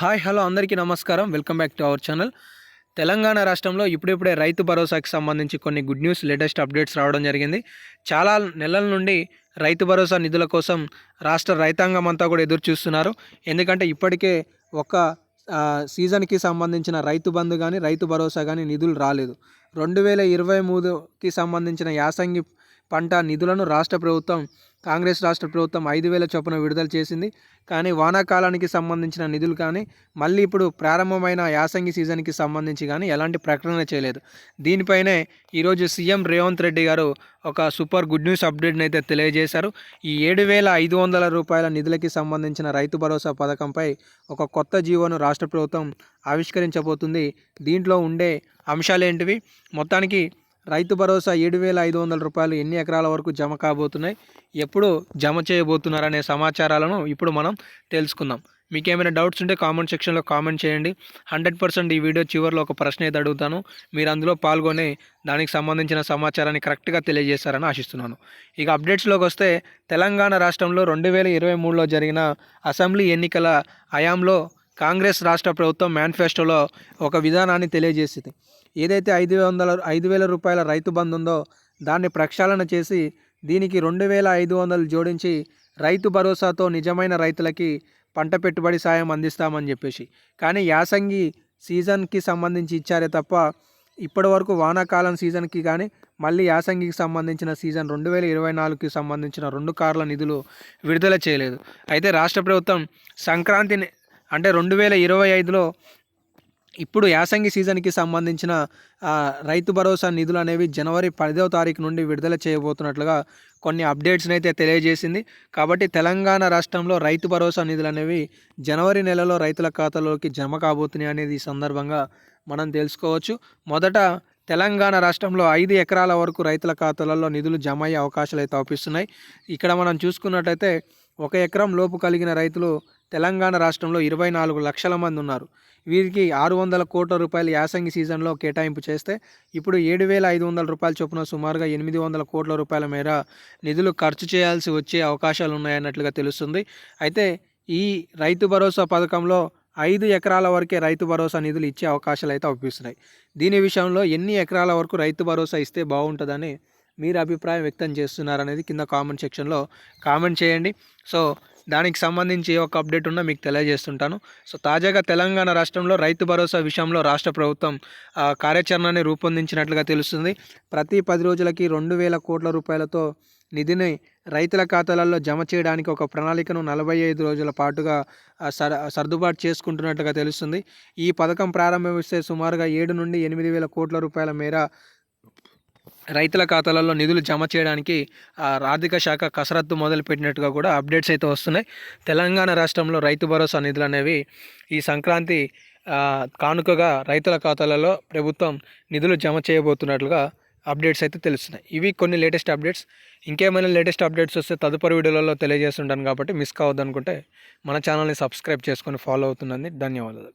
Hi hello అందరికీ నమస్కారం. Welcome back to our channel. Telangana రాష్ట్రంలో ఇప్పుడిప్పుడే రైతు భరోసాకి సంబంధించి కొన్ని గుడ్ న్యూస్ లేటెస్ట్ అప్డేట్స్ రావడం జరిగింది. చాలా నెలల నుండి రైతు భరోసా నిధుల కోసం రాష్ట్ర రైతాంగం అంతా కూడా ఎదురు చూస్తున్నారు. ఎందుకంటే ఇప్పటికే ఒక సీజన్కి సంబంధించిన రైతు బంధు కానీ రైతు భరోసా కానీ నిధులు రాలేదు. రెండు వేల ఇరవై మూడుకి సంబంధించిన యాసంగి పంట నిధులను రాష్ట్ర ప్రభుత్వం కాంగ్రెస్ రాష్ట్ర ప్రభుత్వం ఐదు వేల చొప్పున విడుదల చేసింది. కానీ వానాకాలానికి సంబంధించిన నిధులు కానీ మళ్ళీ ఇప్పుడు ప్రారంభమైన యాసంగి సీజన్కి సంబంధించి కానీ ఎలాంటి ప్రకటన చేయలేదు. దీనిపైనే ఈరోజు సీఎం రేవంత్ రెడ్డి గారు ఒక సూపర్ గుడ్ న్యూస్ అప్డేట్ని అయితే తెలియజేశారు. ఈ ఏడు వేల ఐదు వందల రూపాయల నిధులకి సంబంధించిన రైతు భరోసా పథకంపై ఒక కొత్త జీవోను రాష్ట్ర ప్రభుత్వం ఆవిష్కరించబోతుంది. దీంట్లో ఉండే అంశాలు ఏంటివి మొత్తానికి రైతు భరోసా ఏడు వేల ఐదు వందల రూపాయలు ఎన్ని ఎకరాల వరకు జమ కాబోతున్నాయి? ఎప్పుడు జమ చేయబోతున్నారనే సమాచారాలను ఇప్పుడు మనం తెలుసుకుందాం. మీకు ఏమైనా డౌట్స్ ఉంటే కామెంట్ సెక్షన్లో కామెంట్ చేయండి. హండ్రెడ్ పర్సెంట్ ఈ వీడియో చివరిలో ఒక ప్రశ్న అయితే అడుగుతాను. మీరు అందులో పాల్గొని దానికి సంబంధించిన సమాచారాన్ని కరెక్ట్గా తెలియజేస్తారని ఆశిస్తున్నాను. ఇక అప్డేట్స్లోకి వస్తే తెలంగాణ రాష్ట్రంలో రెండు వేల ఇరవై మూడులో జరిగిన అసెంబ్లీ ఎన్నికల హయాంలో కాంగ్రెస్ రాష్ట్ర ప్రభుత్వం మేనిఫెస్టోలో ఒక విధానాన్ని తెలియజేసింది. ఏదైతే ఐదు వందల ఐదు వేల రూపాయల రైతు బంధు ఉందో దాన్ని ప్రక్షాళన చేసి దీనికి రెండు వేల ఐదు వందలు జోడించి రైతు భరోసాతో నిజమైన రైతులకి పంట పెట్టుబడి సాయం అందిస్తామని చెప్పేసి. కానీ యాసంగి సీజన్కి సంబంధించి ఇచ్చారే తప్ప ఇప్పటి వరకు వానాకాలం సీజన్కి కానీ మళ్ళీ యాసంగికి సంబంధించిన సీజన్ రెండు వేల ఇరవై నాలుగుకి సంబంధించిన రెండు కార్ల నిధులు విడుదల చేయలేదు. అయితే రాష్ట్ర ప్రభుత్వం సంక్రాంతిని అంటే రెండు వేల ఇరవై ఐదులో ఇప్పుడు యాసంగి సీజన్కి సంబంధించిన రైతు భరోసా నిధులు అనేవి జనవరి పదవ తారీఖు నుండి విడుదల చేయబోతున్నట్లుగా కొన్ని అప్డేట్స్ని అయితే తెలియజేసింది. కాబట్టి తెలంగాణ రాష్ట్రంలో రైతు భరోసా నిధులు అనేవి జనవరి నెలలో రైతుల ఖాతాలోకి జమ కాబోతున్నాయి అనేది ఈ సందర్భంగా మనం తెలుసుకోవచ్చు. మొదట తెలంగాణ రాష్ట్రంలో ఐదు ఎకరాల వరకు రైతుల ఖాతాలలో నిధులు జమ అయ్యే అవకాశాలు అయితే అవుపిస్తున్నాయి ఇక్కడ మనం చూసుకున్నట్టయితే ఒక ఎకరం లోపు కలిగిన రైతులు తెలంగాణ రాష్ట్రంలో ఇరవై నాలుగు లక్షల మంది ఉన్నారు. వీరికి ఆరు వందల కోట్ల రూపాయలు యాసంగి సీజన్లో కేటాయింపు చేస్తే ఇప్పుడు ఏడు వేల ఐదు వందల రూపాయల చొప్పున సుమారుగా ఎనిమిది వందల కోట్ల రూపాయల మేర నిధులు ఖర్చు చేయాల్సి వచ్చే అవకాశాలు ఉన్నాయన్నట్లుగా తెలుస్తుంది. అయితే ఈ రైతు భరోసా పథకంలో ఐదు ఎకరాల వరకే రైతు భరోసా నిధులు ఇచ్చే అవకాశాలు అయితే అవుపిస్తున్నాయి దీని విషయంలో ఎన్ని ఎకరాల వరకు రైతు భరోసా ఇస్తే బాగుంటుందని మీరు అభిప్రాయం వ్యక్తం చేస్తున్నారనేది కింద కామెంట్ సెక్షన్లో కామెంట్ చేయండి. సో దానికి సంబంధించి ఒక అప్డేట్ ఉన్నా మీకు తెలియజేస్తుంటాను. సో తాజాగా తెలంగాణ రాష్ట్రంలో రైతు భరోసా విషయంలో రాష్ట్ర ప్రభుత్వం కార్యాచరణని రూపొందించినట్లుగా తెలుస్తుంది. ప్రతి పది రోజులకి రెండు వేల కోట్ల రూపాయలతో నిధిని రైతుల ఖాతాలలో జమ చేయడానికి ఒక ప్రణాళికను నలభై ఐదు రోజుల పాటుగా సర్ సర్దుబాటు చేసుకుంటున్నట్లుగా తెలుస్తుంది. ఈ పథకం ప్రారంభిస్తే సుమారుగా ఏడు నుండి ఎనిమిది వేల కోట్ల రూపాయల మేర రైతుల ఖాతాలలో నిధులు జమ చేయడానికి ఆ ఆర్థిక శాఖ కసరత్తు మొదలుపెట్టినట్టుగా కూడా అప్డేట్స్ అయితే వస్తున్నాయి. తెలంగాణ రాష్ట్రంలో రైతు భరోసా నిధులు అనేవి ఈ సంక్రాంతి కానుకగా రైతుల ఖాతాలలో ప్రభుత్వం నిధులు జమ చేయబోతున్నట్లుగా అప్డేట్స్ అయితే తెలుస్తున్నాయి. ఇవి కొన్ని లేటెస్ట్ అప్డేట్స్. ఇంకేమైనా లేటెస్ట్ అప్డేట్స్ వస్తే తదుపరి వీడియోలలో తెలియజేస్తుంటాను కాబట్టి మిస్ కావద్దనుకుంటే మన ఛానల్ని సబ్స్క్రైబ్ చేసుకొని ఫాలో అవుతుందని ధన్యవాదాలు.